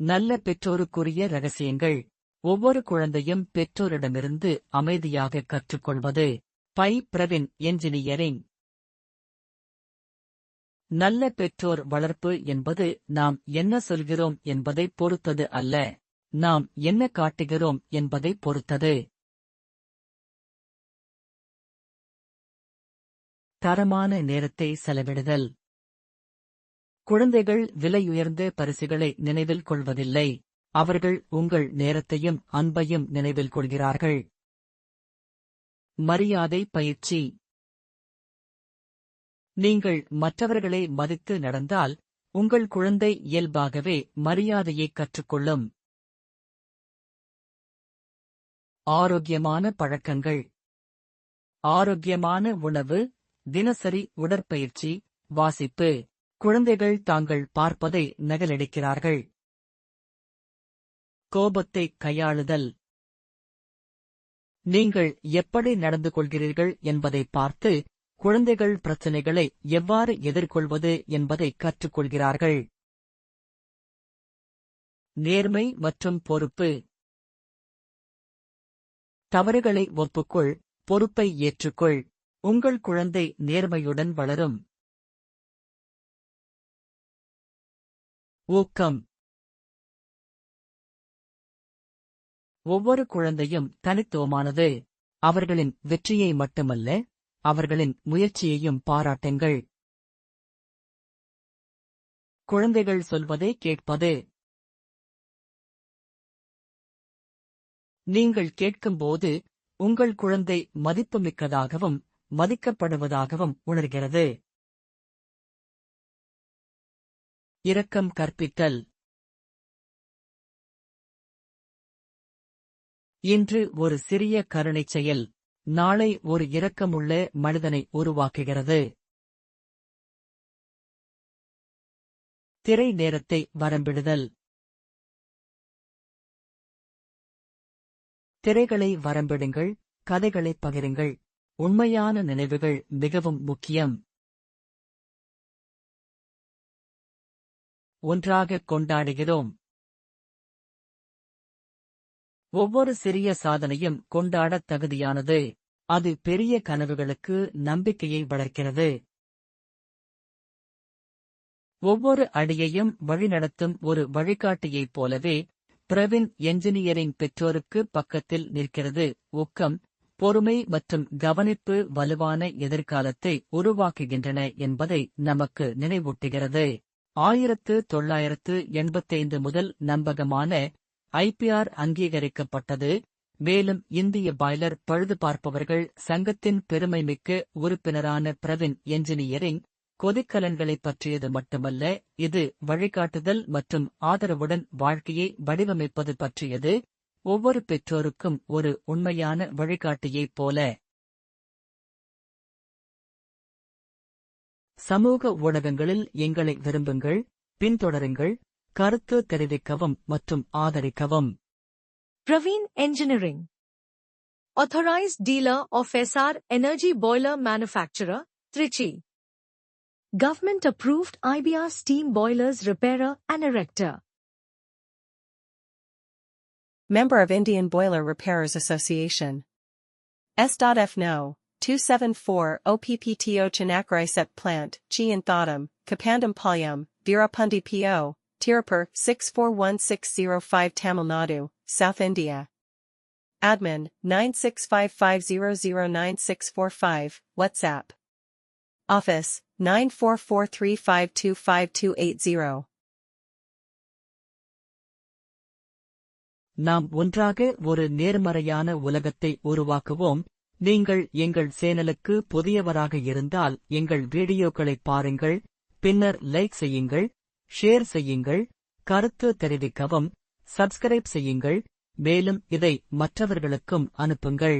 நல்ல பெற்றோருக்குரிய ரகசியங்கள். ஒவ்வொரு குழந்தையும் பெற்றோரிடமிருந்து அமைதியாக கற்றுக்கொள்வது. By Pravin engineering. நல்ல பெற்றோர் வளர்ப்பு என்பது நாம் என்ன சொல்கிறோம் என்பதை பொறுத்தது அல்ல. நாம் என்ன காட்டுகிறோம் என்பதை பொறுத்தது. தரமான நேரத்தை செலவிடுதல். குழந்தைகள் விலையுயர்ந்த பரிசுகளை நினைவில் கொள்வதில்லை. அவர்கள் உங்கள் நேரத்தையும் அன்பையும் நினைவில் கொள்கிறார்கள். மரியாதை பயிற்சி. நீங்கள் மற்றவர்களை மதித்து நடந்தால் உங்கள் குழந்தை இயல்பாகவே மரியாதையை கற்றுக்கொள்ளும். ஆரோக்கியமான பழக்கங்கள். ஆரோக்கியமான உணவு தினசரி உடற்பயிற்சி வாசிப்பு. குழந்தைகள் தாங்கள் பார்ப்பதை நகலெடுக்கிறார்கள். கோபத்தை கையாளுதல். நீங்கள் எப்படி நடந்து கொள்கிறீர்கள் என்பதை பார்த்து குழந்தைகள் பிரச்சினைகளை எவ்வாறு எதிர்கொள்வது என்பதை கற்றுக்கொள்கிறார்கள். நேர்மை மற்றும் பொறுப்பு. தவறுகளை ஒப்புக்கொள் பொறுப்பை ஏற்றுக்கொள். உங்கள் குழந்தை நேர்மையுடன் வளரும். ஊக்கம். ஒவ்வொரு குழந்தையும் தனித்துவமானது. அவர்களின் வெற்றியை மட்டுமல்ல அவர்களின் முயற்சியையும் பாராட்டுங்கள். குழந்தைகள் சொல்வதை கேட்பது. நீங்கள் கேட்கும்போது உங்கள் குழந்தை மதிப்புமிக்கதாகவும் மதிக்கப்படுவதாகவும் உணர்கிறது. இரக்கம் கற்பித்தல். இன்று ஒரு சிறிய கருணைச் செயல். நாளை ஒரு இரக்கமுள்ள மனிதனை உருவாக்குகிறது. திரை நேரத்தை வரம்பிடுதல். திரைகளை வரம்பிடுங்கள் கதைகளை பகிருங்கள். உண்மையான நினைவுகள் மிகவும் முக்கியம். ஒன்றாக கொண்டாடுகிறோம். ஒவ்வொரு சிறிய சாதனையும் கொண்டாடத் தகுதியானது. அது பெரிய கனவுகளுக்கு நம்பிக்கையை வளர்க்கிறது. ஒவ்வொரு அடியையும் வழிநடத்தும் ஒரு வழிகாட்டியைப் போலவே பிரவின் என்ஜினியரிங் பெற்றோருக்கு பக்கத்தில் நிற்கிறது. ஊக்கம் பொறுமை மற்றும் கவனிப்பு வலுவான எதிர்காலத்தை உருவாக்குகின்றன என்பதை நமக்கு நினைவூட்டுகிறது. ஆயிரத்து தொள்ளாயிரத்து எண்பத்தைந்து முதல் நம்பகமான ஐபிஆர் அங்கீகரிக்கப்பட்டது. மேலும் இந்திய பாய்லர் பழுது பார்ப்பவர்கள் சங்கத்தின் பெருமைமிக்க உறுப்பினரான பிரவின் என்ஜினியரிங் கொதிக்கலன்களைப் பற்றியது மட்டுமல்ல இது வழிகாட்டுதல் மற்றும் ஆதரவுடன் வாழ்க்கையை வடிவமைப்பது பற்றியது. ஒவ்வொரு பெற்றோருக்கும் ஒரு உண்மையான வழிகாட்டியைப் போல. சமூக ஊடகங்களில் எங்களை விரும்புங்கள் பின்தொடருங்கள் கருத்து தெரிவிக்கவும் மற்றும் ஆதரிக்கவும் Praveen Engineering. Authorized dealer of SR Energy Boiler Manufacturer, Trichy. Government approved IBR steam boilers repairer and erector. Member of Indian Boiler Repairers Association. S.F. No. 274 OPPTO Chinakrai Set Plant, Chi and Thodam, Kapandam Palyam, Virapundi PO, Tirupur 641605 Tamil Nadu, South India. Admin 9655009645, WhatsApp. Office 94435252280. நாம் ஒன்றாக ஒரு நேர்மறையான உலகத்தை உருவாக்குவோம் நீங்கள் எங்கள் சேனலுக்கு புதியவராக இருந்தால் எங்கள் வீடியோக்களை பாருங்கள் பின்னர் லைக் செய்யுங்கள் ஷேர் செய்யுங்கள் கருத்து தெரிவிக்கவும் சப்ஸ்கிரைப் செய்யுங்கள் மேலும் இதை மற்றவர்களுக்கும் அனுப்புங்கள்.